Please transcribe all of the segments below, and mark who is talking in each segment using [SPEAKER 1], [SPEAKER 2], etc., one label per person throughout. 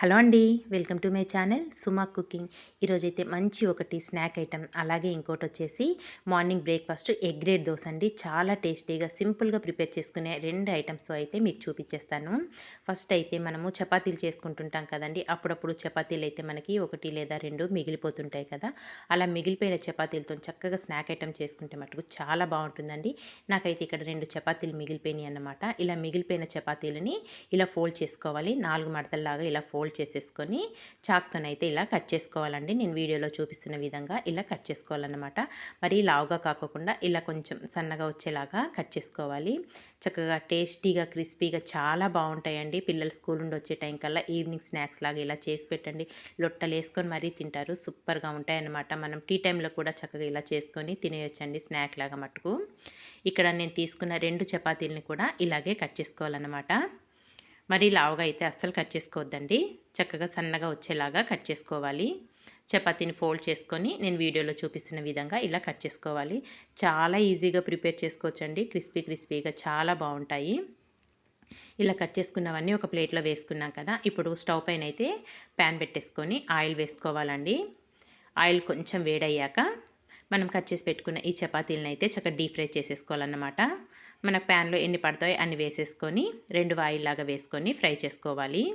[SPEAKER 1] Hello అండి welcome to my channel Suma cooking. ఈరోజైతే మంచి ఒకటి స్నాక్ ఐటెం అలాగే ఇంకోటి వచ్చేసి morning breakfast egg grade dosa అండి. చాలా టేస్టీగా సింపుల్గా ప్రిపేర్ చేసుకునే రెండు ఐటమ్స్ అయితే మీకు చూపించేస్తాను ఫస్ట్ అయితే మనము చపాతీలు చేసుకుంటుంటాం కదండి అప్పుడప్పుడు చపాతీలు అయితే మనకి ఒకటి లేదా రెండు మిగిలిపోతుంటాయి కదా. అలా మిగిలిపోయిన చపాతీలతో చక్కగా స్నాక్ ఐటెం చేసుకుంటే మటుకు చాలా బాగుంటుందండి. నాకైతే ఇక్కడ రెండు చపాతీలు మిగిలిపోయినాయి అన్నమాట ఇలా మిగిలిపోయిన చపాతీలని ఇలా ఫోల్డ్ చేసుకోవాలి. నాలుగు మడతల్లాగా ఇలా ఫోల్డ్ ఫోల్డ్ చేసేసుకొని చాక్తోనైతే ఇలా కట్ చేసుకోవాలండి. నేను వీడియోలో చూపిస్తున్న విధంగా ఇలా కట్ చేసుకోవాలన్నమాట. మరి లావుగా కాకుండా ఇలా కొంచెం సన్నగా వచ్చేలాగా కట్ చేసుకోవాలి. చక్కగా టేస్టీగా క్రిస్పీగా చాలా బాగుంటాయండి. పిల్లలు స్కూల్ నుండి వచ్చే టైం కల్లా ఈవినింగ్ స్నాక్స్ లాగా ఇలా చేసి పెట్టండి. లొట్టలు వేసుకొని మరీ తింటారు. సూపర్గా ఉంటాయన్నమాట. మనం టీ టైంలో కూడా చక్కగా ఇలా చేసుకొని తినేయొచ్చండి స్నాక్ లాగా మటుకు ఇక్కడ నేను తీసుకున్న రెండు చపాతీలని కూడా ఇలాగే కట్ చేసుకోవాలన్నమాట. మరి లావుగా అయితే అస్సలు కట్ చేసుకోవద్దండి. చక్కగా సన్నగా వచ్చేలాగా కట్ చేసుకోవాలి. చపాతీని ఫోల్డ్ చేసుకొని నేను వీడియోలో చూపిస్తున్న విధంగా ఇలా కట్ చేసుకోవాలి. చాలా ఈజీగా ప్రిపేర్ చేసుకోవచ్చండి. క్రిస్పీ క్రిస్పీగా చాలా బాగుంటాయి. ఇలా కట్ చేసుకున్నవన్నీ ఒక ప్లేట్లో వేసుకున్నాం కదా. ఇప్పుడు స్టవ్ పైన అయితే ప్యాన్ పెట్టేసుకొని ఆయిల్ వేసుకోవాలండి. ఆయిల్ కొంచెం వేడయ్యాక మనం కట్ చేసి పెట్టుకున్న ఈ చపాతీలను అయితే చక్కగా డీప్ ఫ్రై చేసేసుకోవాలన్నమాట. మన ప్యాన్లో ఎన్ని పడతాయో అన్ని వేసేసుకొని రెండు వాయిల్లాగా వేసుకొని ఫ్రై చేసుకోవాలి.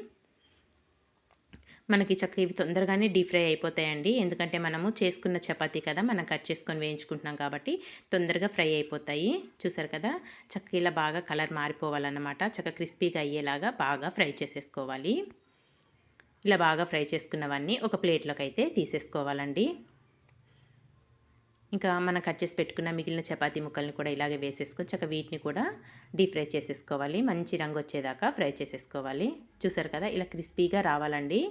[SPEAKER 1] మనకి చక్క ఇవి తొందరగానే డీప్ ఫ్రై అయిపోతాయండి. ఎందుకంటే మనము చేసుకున్న చపాతీ కదా మనం కట్ చేసుకొని వేయించుకుంటున్నాం కాబట్టి తొందరగా ఫ్రై అయిపోతాయి. చూసారు కదా చక్క ఇలా బాగా కలర్ మారిపోవాలన్నమాట. చక్క క్రిస్పీగా అయ్యేలాగా బాగా ఫ్రై చేసేసుకోవాలి. ఇలా బాగా ఫ్రై చేసుకున్నవన్నీ ఒక ప్లేట్లోకి అయితే తీసేసుకోవాలండి. ఇంకా మనం కట్ చేసి పెట్టుకున్న మిగిలిన చపాతీ ముక్కల్ని కూడా ఇలాగే వేసేసుకొని చక్క వీటిని కూడా డీప్ ఫ్రై చేసేసుకోవాలి. మంచి రంగు వచ్చేదాకా ఫ్రై చేసేసుకోవాలి. చూసారు కదా ఇలా క్రిస్పీగా రావాలండి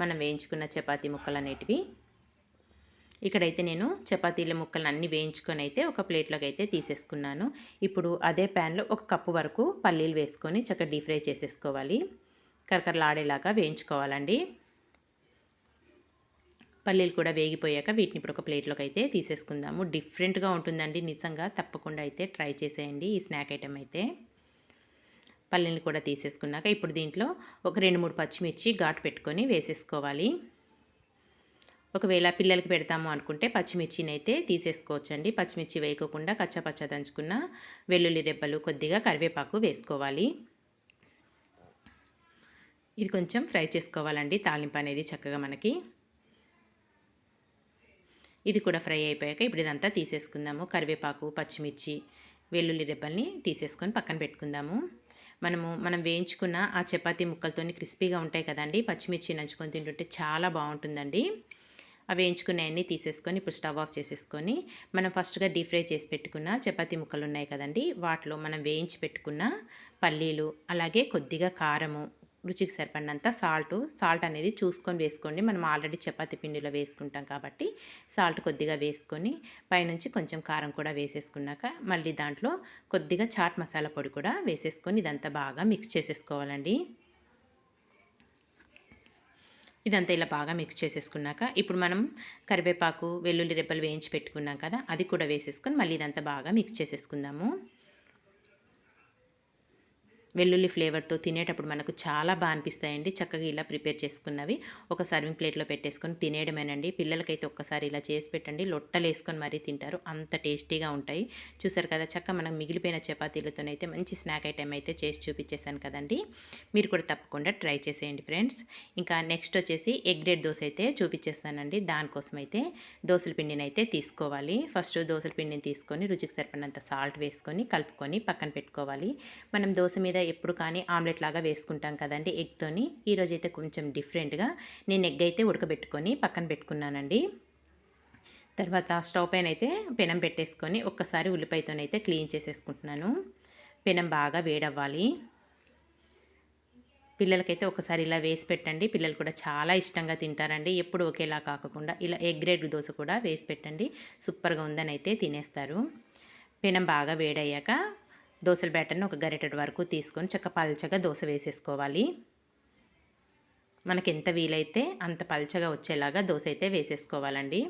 [SPEAKER 1] మనం వేయించుకున్న చపాతీ ముక్కలు అనేటివి. ఇక్కడైతే నేను చపాతీల ముక్కలను అన్నీ వేయించుకొని అయితే ఒక ప్లేట్లోకి అయితే తీసేసుకున్నాను. ఇప్పుడు అదే ప్యాన్లో ఒక కప్పు వరకు పల్లీలు వేసుకొని చక్కగా డీప్ ఫ్రై చేసేసుకోవాలి. కరకరలాడేలాగా వేయించుకోవాలండి. పల్లీలు కూడా వేగిపోయాక వీటిని ఇప్పుడు ఒక ప్లేట్లోకి అయితే తీసేసుకుందాము. డిఫరెంట్గా ఉంటుందండి. నిజంగా తప్పకుండా అయితే ట్రై చేసేయండి ఈ స్నాక్ ఐటెం అయితే. పల్లీలు కూడా తీసేసుకున్నాక ఇప్పుడు దీంట్లో ఒక రెండు మూడు పచ్చిమిర్చి ఘాటు పెట్టుకొని వేసేసుకోవాలి. ఒకవేళ పిల్లలకి పెడతాము అనుకుంటే పచ్చిమిర్చిని అయితే తీసేసుకోవచ్చండి. పచ్చిమిర్చి వేయకోకుండా కచ్చపచ్చ దంచుకున్న వెల్లుల్లి రెబ్బలు కొద్దిగా కరివేపాకు వేసుకోవాలి. ఇది కొంచెం ఫ్రై చేసుకోవాలండి. తాలింపు అనేది చక్కగా మనకి ఇది కూడా ఫ్రై అయిపోయాక ఇప్పుడు ఇదంతా తీసేసుకుందాము. కరివేపాకు పచ్చిమిర్చి వెల్లుల్లి రెబ్బల్ని తీసేసుకొని పక్కన పెట్టుకుందాము. మనము మనం వేయించుకున్న ఆ చపాతీ ముక్కలతో క్రిస్పీగా ఉంటాయి కదండి. పచ్చిమిర్చి నంచుకొని తింటుంటే చాలా బాగుంటుందండి. అవి వేయించుకున్నాయన్నీ తీసేసుకొని ఇప్పుడు స్టవ్ ఆఫ్ చేసేసుకొని మనం ఫస్ట్గా డీప్ ఫ్రై చేసి పెట్టుకున్న చపాతీ ముక్కలు ఉన్నాయి కదండి. వాటిలో మనం వేయించి పెట్టుకున్న పల్లీలు అలాగే కొద్దిగా కారము రుచికి సరిపడినంత సాల్ట్ సాల్ట్ అనేది చూసుకొని వేసుకోండి. మనం ఆల్రెడీ చపాతి పిండిలో వేసుకుంటాం కాబట్టి సాల్ట్ కొద్దిగా వేసుకొని పైనుంచి కొంచెం కారం కూడా వేసేసుకున్నాక మళ్ళీ దాంట్లో కొద్దిగా చాట్ మసాలా పొడి కూడా వేసేసుకొని ఇదంతా బాగా మిక్స్ చేసేసుకోవాలండి. ఇదంతా ఇలా బాగా మిక్స్ చేసేసుకున్నాక ఇప్పుడు మనం కరివేపాకు వెల్లుల్లి రెబ్బలు వేయించి పెట్టుకున్నాం కదా అది కూడా వేసేసుకొని మళ్ళీ ఇదంతా బాగా మిక్స్ చేసేసుకుందాము. వెల్లుల్లి ఫ్లేవర్తో తినేటప్పుడు మనకు చాలా బాగా అనిపిస్తాయండి. చక్కగా ఇలా ప్రిపేర్ చేసుకున్నవి. ఒక సర్వింగ్ ప్లేట్లో పెట్టేసుకొని తినేయడమేనండి. పిల్లలకైతే ఒక్కసారి ఇలా చేసి పెట్టండి. లొట్టలు వేసుకొని మరీ తింటారు. అంత టేస్టీగా ఉంటాయి. చూసారు కదా చక్క మనకు మిగిలిపోయిన చపాతీలతోనైతే మంచి స్నాక్ ఐటెం అయితే చేసి చూపించేశాను కదండి. మీరు కూడా తప్పకుండా ట్రై చేసేయండి ఫ్రెండ్స్. ఇంకా నెక్స్ట్ వచ్చేసి ఎగ్ డెడ్ దోశ అయితే చూపించేస్తానండి. దానికోసం అయితే దోశల పిండిని అయితే తీసుకోవాలి. ఫస్ట్ దోశల పిండిని తీసుకొని రుచికి సరిపడినంత సాల్ట్ వేసుకొని కలుపుకొని పక్కన పెట్టుకోవాలి. మనం దోశ మీద ఎప్పుడు కానీ ఆమ్లెట్ లాగా వేసుకుంటాం కదండి ఎగ్తోని. ఈరోజు అయితే కొంచెం డిఫరెంట్గా నేను ఎగ్ అయితే ఉడకబెట్టుకొని పక్కన పెట్టుకున్నానండి. తర్వాత స్టవ్ పైన అయితే పెనం పెట్టేసుకొని ఒక్కసారి ఉల్లిపాయతోనైతే క్లీన్ చేసేసుకుంటున్నాను. పెనం బాగా వేడవ్వాలి. పిల్లలకైతే ఒకసారి ఇలా వేసి పెట్టండి. పిల్లలు కూడా చాలా ఇష్టంగా తింటారండి. ఎప్పుడు ఒకేలా కాకుండా ఇలా ఎగ్ గ్రేడ్ దోశ కూడా వేసి పెట్టండి. సూపర్గా ఉందని అయితే తినేస్తారు. పెనం బాగా వేడయ్యాక దోశల బ్యాటర్ని ఒక గరిటెడ్ వరకు తీసుకొని చక్క పల్చగా దోశ వేసేసుకోవాలి. మనకి ఎంత వీలైతే అంత పల్చగా వచ్చేలాగా దోశ అయితే వేసేసుకోవాలండి.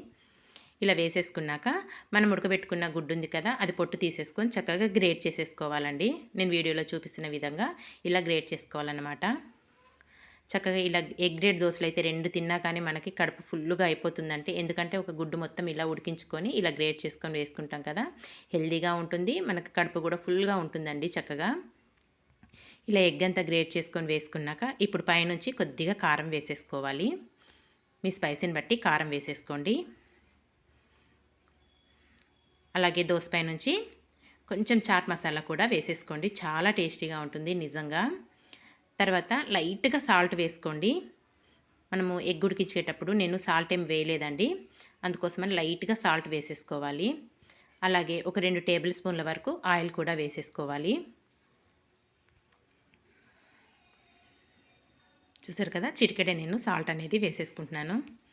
[SPEAKER 1] ఇలా వేసేసుకున్నాక మనం ఉడకబెట్టుకున్న గుడ్డు ఉంది కదా అది పొట్టు తీసేసుకొని చక్కగా గ్రేట్ చేసేసుకోవాలండి. నేను వీడియోలో చూపిస్తున్న విధంగా ఇలా గ్రేట్ చేసుకోవాలన్నమాట. చక్కగా ఇలా ఎగ్ గ్రేడ్ దోశలు అయితే రెండు తిన్నా కానీ మనకి కడుపు ఫుల్గా అయిపోతుందంటే ఎందుకంటే ఒక గుడ్డు మొత్తం ఇలా ఉడికించుకొని ఇలా గ్రేడ్ చేసుకొని వేసుకుంటాం కదా. హెల్దీగా ఉంటుంది మనకి కడుపు కూడా ఫుల్గా ఉంటుందండి చక్కగా. ఇలా ఎగ్ అంతా గ్రేట్ చేసుకొని వేసుకున్నాక ఇప్పుడు పైనుంచి కొద్దిగా కారం వేసేసుకోవాలి. మీ స్పైసీని బట్టి కారం వేసేసుకోండి. అలాగే దోసపై నుంచి కొంచెం చాట్ మసాలా కూడా వేసేసుకోండి చాలా టేస్టీగా ఉంటుంది నిజంగా. తర్వాత లైట్గా సాల్ట్ వేసుకోండి. మనము ఎగ్ ఉడికిచ్చేటప్పుడు నేను సాల్ట్ ఏం వేయలేదండి. అందుకోసమని లైట్గా సాల్ట్ వేసేసుకోవాలి. అలాగే ఒక రెండు టేబుల్ స్పూన్ల వరకు ఆయిల్ కూడా వేసేసుకోవాలి. చూసారు కదా? చిటికెడే నేను సాల్ట్ అనేది వేసేసుకుంటున్నాను.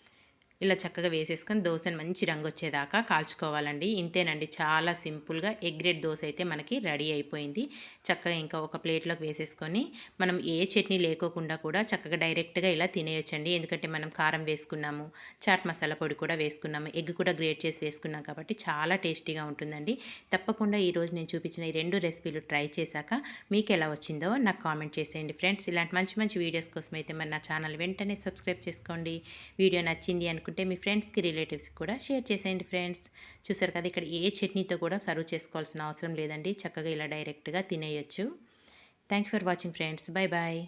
[SPEAKER 1] ఇలా చక్కగా వేసేసుకొని దోశని మంచి రంగు వచ్చేదాకా కాల్చుకోవాలండి. ఇంతేనండి చాలా సింపుల్గా ఎగ్ రెడ్ దోశ అయితే మనకి రెడీ అయిపోయింది. చక్కగా ఇంకా ఒక ప్లేట్లోకి వేసేసుకొని మనం ఏ చట్నీ లేకోకుండా కూడా చక్కగా డైరెక్ట్గా ఇలా తినేయొచ్చండి. ఎందుకంటే మనం కారం వేసుకున్నాము చాట్ మసాలా పొడి కూడా వేసుకున్నాము ఎగ్ కూడా గ్రేట్ చేసి వేసుకున్నాం కాబట్టి చాలా టేస్టీగా ఉంటుందండి. తప్పకుండా ఈరోజు నేను చూపించిన ఈ రెండు రెసిపీలు ట్రై చేశాక మీకు ఎలా వచ్చిందో నాకు కామెంట్ చేసేయండి ఫ్రెండ్స్. ఇలాంటి మంచి మంచి వీడియోస్ కోసం అయితే మరి నా ఛానల్ వెంటనే సబ్స్క్రైబ్ చేసుకోండి. వీడియో నచ్చింది అనుకుంటే అనుకుంటే మీ ఫ్రెండ్స్కి రిలేటివ్స్కి కూడా షేర్ చేసేయండి ఫ్రెండ్స్. చూసారు కదా ఇక్కడ ఏ చట్నీతో కూడా సర్వ్ చేసుకోవాల్సిన అవసరం లేదండి. చక్కగా ఇలా డైరెక్ట్గా తినేయచ్చు. Thank for watching friends. Bye bye